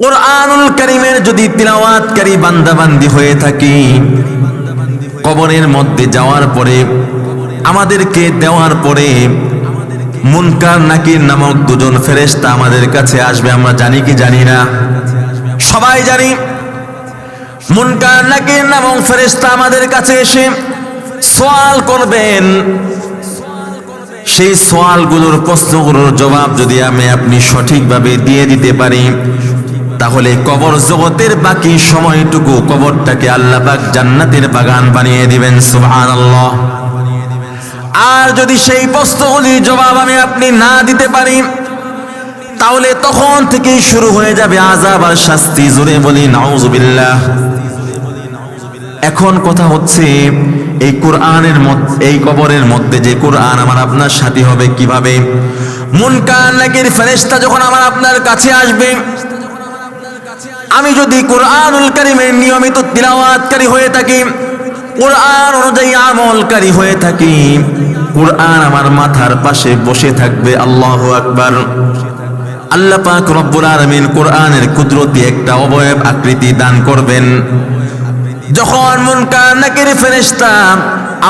কোরআনুল কারিমের যদি তিলাওয়াতকারী বান্দাবান্দি হয়ে থাকি, কবরের মধ্যে যাওয়ার পরে, আমাদেরকে দেওয়ার পরে, মুনকার নাকির নামক দুজন ফেরেশতা আমাদের কাছে আসবে, আমরা জানি কি জানি না। সবাই জানি, মুনকার নাকির নামক ফেরেশতা আমাদের কাছে এসে সওয়াল করবেন। সেই সওয়ালগুলোর প্রশ্নগুলোর জবাব যদি আমি আপনি সঠিকভাবে দিয়ে দিতে পারি তাহলে কবর জগতের বাকি সময়টুকু কবরটাকে আল্লাহ পাক জান্নাতের বাগান বানিয়ে দিবেন, সুবহানাল্লাহ। আর যদি সেই প্রশ্নগুলির জবাব আমি আপনি না দিতে পারি, তাহলে তখন থেকেই শুরু হয়ে যাবে আজাব আর শাস্তি। জোরে বলি নাউজুবিল্লাহ এখন কথা হচ্ছে, এই কোরআনের এই কবরের মধ্যে যে কোরআন আমার আপনার সাথী হবে কীভাবে? মুনকার নাকির ফেরেশতা যখন আমার আপনার কাছে আসবে আমি যদি কোরআনুল কারিমের নিয়মিত তিলাওয়াতকারী হয়ে থাকি, কোরআন অনুযায়ী আমলকারী হয়ে থাকি, কোরআন আমার মাথার পাশে বসে থাকবে, আল্লাহ আকবার। আল্লাহ পাক রব্বুল আলামিন কোরআনের কুদরতি একটা অবয়ব আকৃতি দান করবেন। যখন মুনকার নাকির ফেরেশতা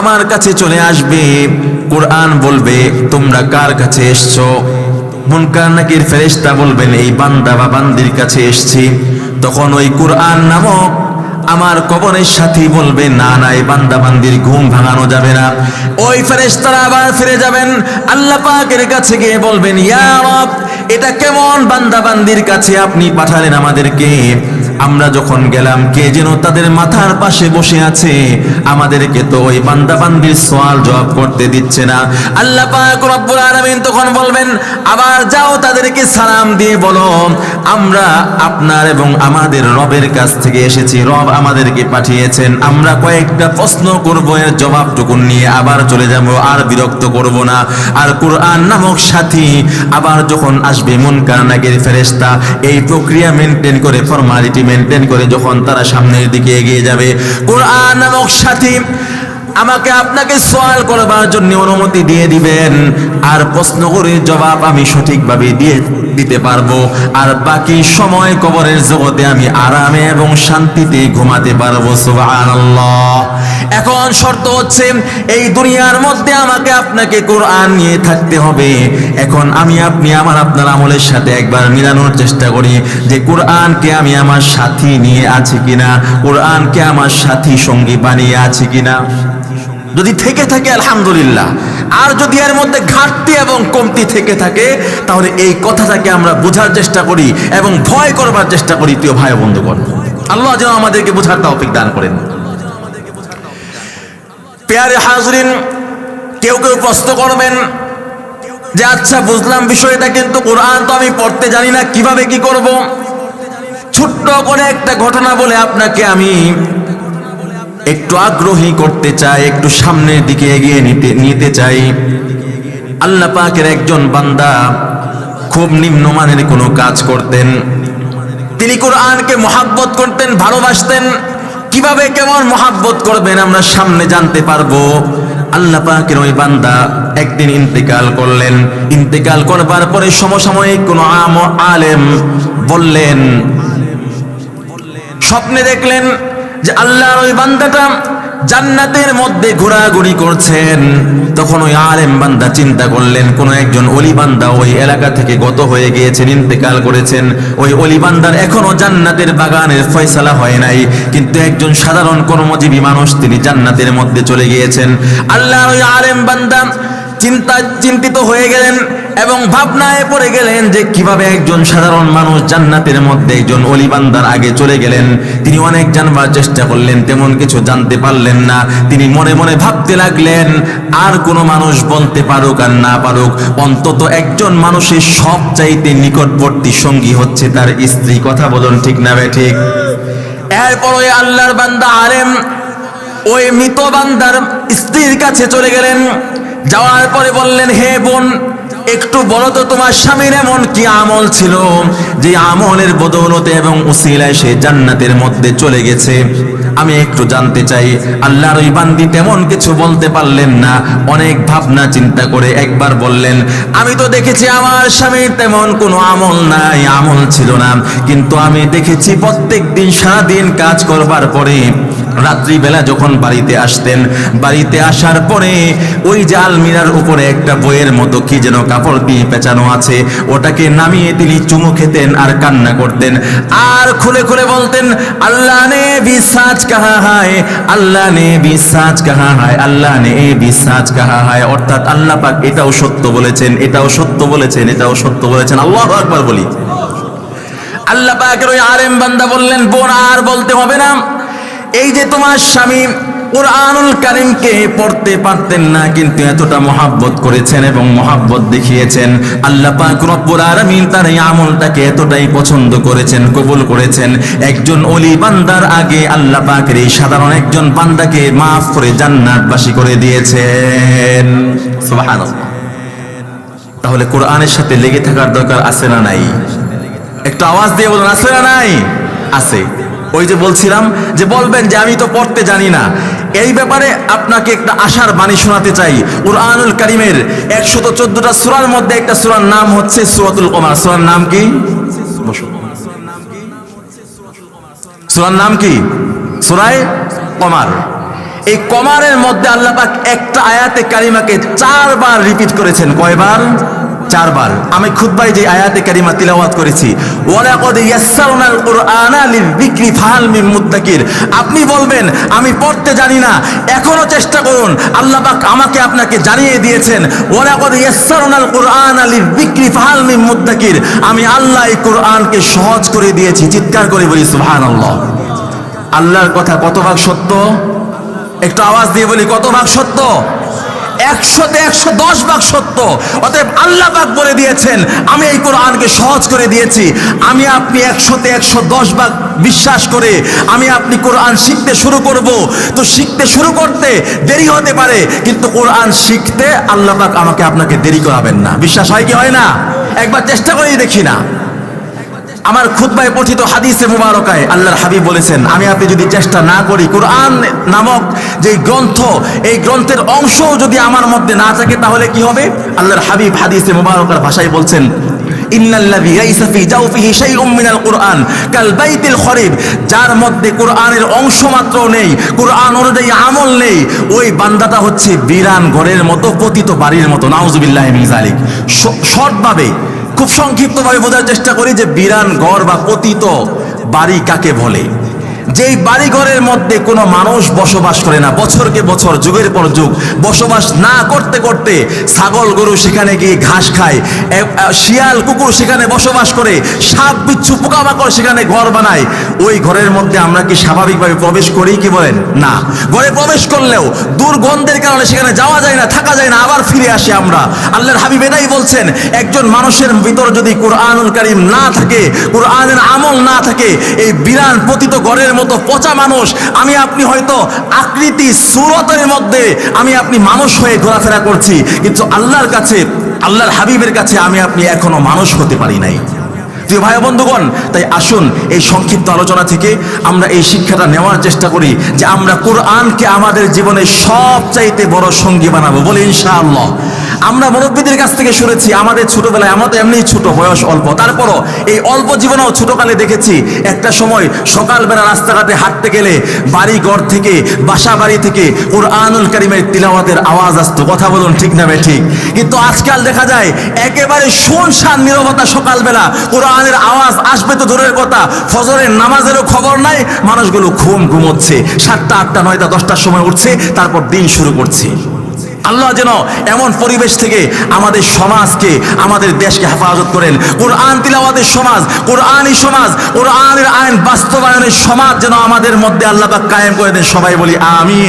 আমার কাছে চলে আসবে, কোরআন বলবে, তোমরা কার কাছে এসছো? মুনকার নাকির ফেরেস্তা বলবেন, এই বান্দা বা বান্দির কাছে এসছি। তখন ওই কুরআন নামক আমার কবরের সাথী বলবে, না না, এই বান্দা বান্দির ঘুম ভাঙানো যাবে না। ওই ফেরেস্তারা আবার ফিরে যাবেন, আল্লাহ পাকের কাছে গিয়ে বলবেন, ইয়া রব, এটা কেমন বান্দা বান্দির কাছে আপনি পাঠালেন আমাদেরকে? আমরা যখন গেলাম, কে যেন তাদের মাথার পাশে বসে আছে? আমাদেরকে তো ওই বান্দা বান্দির সওয়াল জবাব করতে দিচ্ছে না। আল্লাহ পাক রব্বুল আলামিন তখন বলবেন, আবার যাও তাদেরকে সালাম দিয়ে বলো, আমরা আপনার এবং আমাদের রবের কাছ থেকে এসেছি, রব আমাদেরকে পাঠিয়েছেন। আমরা কয়েকটা প্রশ্ন করব, এর জবাবটুকু নিয়ে আবার চলে যাব, আর বিরক্ত করব না। আর কোরআন নামক সাথী আবার যখন আসবে, মুনকার নাকির ফেরেশতা, এই প্রক্রিয়া মেনটেন করে ফর্মালিটি মেনটেন করে যখন তারা সামনের দিকে এগিয়ে যাবে। কোরআন নামক সাথী আমাকে আপনাকে সওয়াল করবার জন্য অনুমতি দিয়ে দিবেন। আর প্রশ্ন করে জবাব আমি সঠিকভাবে দিয়ে দিতে পারব। আর বাকি সময় কবরের জগতে আমি আরামে এবং শান্তিতে ঘুমাতে পারব, সুবহানাল্লাহ। এখন শর্ত হচ্ছে, এই দুনিয়ার মধ্যে আমাকে আপনাকে কোরআন নিয়ে থাকতে হবে। এখন আমি আপনি আমার আপনার আমলের সাথে একবার মিলানোর চেষ্টা করি যে কোরআনকে আমি আমার সাথী নিয়ে আছি কিনা, কোরআনকে আমার সাথী সঙ্গী বানিয়ে আছি কিনা। যদি থেকে থাকে, আলহামদুলিল্লাহ। আর যদি এর মধ্যে ঘাটতি এবং কমতি থেকে থাকে, তাহলে এই কথাটাকে আমরা বোঝার চেষ্টা করি এবং ভয় করবার চেষ্টা করি, প্রিয় ভাই বন্ধুগণ। আল্লাহ যেন আমাদেরকে বোঝার তৌফিক দান করেন। পেয়ারে হাজরিন, কেউ কেউ প্রশ্ন করবেন যে আচ্ছা বুঝলাম বিষয়টা, কিন্তু কোরআন তো আমি পড়তে জানি না, কীভাবে কি করব? ছোট্ট করে একটা ঘটনা বলে আপনাকে আমি একটু আগ্রহী করতে চাই, একটু সামনের দিকে এগিয়ে নিতে নিতে চাই। আল্লাহ পাকের একজন বান্দা খুব নিম্নমানের কোনো কাজ করতেন। তিনি কোরআনকে মহাব্বত করতেন, ভালোবাসতেন। কীভাবে কেমন মহাব্বত করবেন আমরা সামনে জানতে পারব। আল্লাহ পাকের ওই বান্দা একদিন ইন্তেকাল করলেন। ইন্তেকাল করবার পরে সমসাময়িক কোন আম আলেম বললেন স্বপ্নে দেখলেন যে আল্লাহর ওই বান্দাটা জান্নাতের মধ্যে ঘোরাঘুরি করছেন। তখন ওই আলেম বান্দা চিন্তা করলেন, কোন একজন অলি বান্দা ওই এলাকা থেকে গত হয়ে গিয়েছেন, ইন্তেকাল করেছেন। ওই অলি বান্দার এখনও জান্নাতের বাগানের ফয়সালা হয় নাই। কিন্তু একজন সাধারণ কর্মজীবী মানুষ তিনি জান্নাতের মধ্যে চলে গিয়েছেন। আল্লাহ ওই আলেম বান্দা চিন্তা চিন্তিত হয়ে গেলেন এবং ভাবনায় পড়ে গেলেন যে কীভাবে একজন সাধারণ মানুষ জান্নাতের মধ্যে একজন অলিবান্দার আগে চলে গেলেন। তিনি অনেক জানবার চেষ্টা করলেন, তেমন কিছু জানতে পারলেন না। তিনি মনে মনে ভাবতে লাগলেন, আর কোনো মানুষ বলতে পারুক আর না পারুক, অন্তত একজন মানুষের সব চাইতে নিকটবর্তী সঙ্গী হচ্ছে তার স্ত্রী। কথা বলুন ঠিক না বে ঠিক? এরপর ওই আল্লাহর বান্দা আলেম, ওই মৃত বান্দার স্ত্রীর কাছে চলে গেলেন। যাওয়ার পরে বললেন, হে বোন একটু বলো তো, তোমার স্বামীর এমন কি আমল ছিল যে আমলের বদৌলতে এবং উসিলায় সে জান্নাতের মধ্যে চলে গেছে? আমি একটু জানতে চাই, আল্লাহর ওই বান্দি তেমন কিছু বলতে পারলেন না? অনেক ভাবনা চিন্তা করে একবার বললেন, আমি তো দেখেছি আমার স্বামীর তেমন কোনো আমল নাই, আমল ছিল না। কিন্তু আমি দেখেছি প্রত্যেক দিন সারাদিন কাজ করবার পরে রাত্রিবেলা যখন বাড়িতে আসতেন, বাড়িতে আসার পরে ওই যে আলমিরার উপরে একটা বইয়ের মতো কি যেন কাপড় দিয়ে পেঁচানো আছে, ওটাকে নামিয়ে তিনি চুমু খেতেন আর কান্না করতেন। আর খুলে খুলে বলতেন, আল্লাহ নে বিশ্বাস কাহা হায়, আল্লাহ নে বিশ্বাস কাহা হায়, আল্লাহ নে বিশ্বাস কাহা হায়। অর্থাৎ আল্লাহ পাক এটাও সত্য বলেছেন, এটাও সত্য বলেছেন, এটাও সত্য বলেছেন। আল্লাহ আকবার বলি। আল্লাহ পাকের ওই আরেম বান্দা বললেন, বোন, আর বলতে হবে না। এই যে তোমার স্বামী কোরআনুল কারিমকে পড়তে পারতেন না, কিন্তু এতটা মহাব্বত করেছেন এবং মহাব্বত দেখিয়েছেন। আল্লাহ পাক রব্বুল আলামিন তার এই আমলটাকে এতটাই পছন্দ করেছেন, কবুল করেছেন। একজন অলি বান্দার আগে আল্লাহ পাকের এই সাধারণ একজন বান্দাকে মাফ করে জান্নাতবাসী করে দিয়েছেন। সুবহানাল্লাহ। তাহলে কোরআনের সাথে লেগে থাকার দরকার আছে না নাই? একটু আওয়াজ দিয়ে বলুন, আছে না নাই? আছে। ওই যে বলছিলাম যে বলবেন যে আমি তো পড়তে জানি না। এই ব্যাপারে আপনাকে একটা আশার বাণী শোনাতে চাই। কোরআনুল কারিমের একশত চোদ্দটা সুরার মধ্যে একটা সুরার নাম হচ্ছে সুরাতুল কমার। সুরার নাম কি। সুরার নাম কি? সুরায় কমার। এই কমারের মধ্যে আল্লাহ একটা আয়াতে কারিমাকে চারবার রিপিট করেছেন। কয়বার? চারবার। আমি খুতবাই যে আয়াতে কারিমা তিলাওয়াত করেছি। আপনি বলবেন, আমি পড়তে জানি না। এখনও চেষ্টা করুন। আল্লাহ আমাকে আপনাকে জানিয়ে দিয়েছেন আমি আল্লাহ এই কোরআনকে সহজ করে দিয়েছি, চিৎকার করে বলি, সুবহানাল্লাহ। আল্লাহর কথা কত ভাগ সত্য? একটু আওয়াজ দিয়ে বলি, কত ভাগ সত্য? একশোতে একশো দশ ভাগ সত্য। অতএব আল্লাহ পাক বলে দিয়েছেন, আমি এই কোরআনকে সহজ করে দিয়েছি। আমি আপনি একশোতে একশো দশ ভাগ বিশ্বাস করে আমি আপনি কোরআন শিখতে শুরু করব। তো শিখতে শুরু করতে দেরি হতে পারে, কিন্তু কোরআন শিখতে আল্লাহ পাক আমাকে আপনাকে দেরি করাবেন না। বিশ্বাস হয় কি হয় না? একবার চেষ্টা করেই দেখি না। আমার খুতবায় পঠিত হাদিসে মুবারকায় আল্লাহর হাবিব বলেছেন, আমি আপনি যদি চেষ্টা না করি, কোরআন নামক যে গ্রন্থ, এই গ্রন্থের অংশ যদি আমার মধ্যে না থাকে, তাহলে কি হবে? আল্লাহর হাবিব হাদিসে মুবারকার ভাষায় বলছেন যার মধ্যে কোরআনের অংশ মাত্র নেই, কোরআন অনুযায়ী আমল নেই, ওই বান্দাটা হচ্ছে বিরান ঘরের মতো পতিত বাড়ির মতো। নাউজুবিল্লাহি যালিক। শর্টভাবে খুব সংক্ষিপ্তভাবে বোঝার চেষ্টা করি যে বিরান ঘর বা পতিত বাড়ি কাকে বলে। যেই বাড়ি ঘরের মধ্যে কোনো মানুষ বসবাস করে না, বছরকে বছর, যুগের পর যুগ, বসবাস না করতে করতে ছাগল, গরু সেখানে গিয়ে ঘাস খায় শিয়াল, কুকুর সেখানে বসবাস করে, সাপ, বিচ্ছু, পোকামাকড় সেখানে ঘর বানায়, ওই ঘরের মধ্যে আমরা কি স্বাভাবিকভাবে প্রবেশ করি কি বলেন? না। ঘরে প্রবেশ করলেও দুর্গন্ধের কারণে সেখানে যাওয়া যায় না, থাকা যায় না, আবার ফিরে আসি আমরা। আল্লাহর হাবিব এটাই বলছেন, একজন মানুষের ভিতর যদি কোরআনুল কারিম না থাকে, কোরআনের আমল না থাকে, এই বিরান পতিত ঘরের মতো পচা মানুষ। আমি আপনি হয়তো আকৃতি সুরতের মধ্যে আমি আপনি মানুষ হয়ে ঘোরাফেরা করছি, কিন্তু আল্লাহর কাছে, আল্লাহর হাবিবের কাছে আমি আপনি এখনও মানুষ হতে পারি নাই। প্রিয় ভাই বন্ধুগণ, তাই আসুন এই সংক্ষিপ্ত আলোচনা থেকে আমরা এই শিক্ষাটা নেওয়ার চেষ্টা করি যে আমরা কোরআনকে আমাদের জীবনে সবচাইতে বড় সঙ্গী বানাবো। বলে ইনশাআল্লাহ। আমরা মুরব্বীদের কাছ থেকে শুনেছি, আমাদের ছোটবেলায় আমরা তো এমনিই ছোট, বয়স অল্প। তারপরও এই অল্প জীবনেও ছোটকালে দেখেছি, একটা সময় সকালবেলা রাস্তাঘাটে হাঁটতে গেলে বাড়ি ঘর থেকে বাসা বাড়ি থেকে কোরআনুল কারিমের তিলাওয়াতের আওয়াজ আসতো। কথা বলুন ঠিক না ঠিক? কিন্তু আজকাল দেখা যায়, একেবারে শুনশান নীরবতা সকালবেলা, কোরআনের আওয়াজ আসবে তো দূরের কথা, ফজরের নামাজেরও খবর নাই, মানুষগুলো ঘুম ঘুমোচ্ছে। সাতটা, আটটা, নয়টা, দশটার সময় উঠছে, তারপর দিন শুরু করছে। আল্লাহ যেন এমন পরিবেশ থেকে আমাদের সমাজকে, আমাদের দেশকে হেফাজত করেন। কোরআন তিলাওয়াতের সমাজ, কোরআনই সমাজ, কোরআনের আইন বাস্তবায়নের সমাজ যেন আমাদের মধ্যে আল্লাহ কায়েম করে দেন। সবাই বলি, আমিন।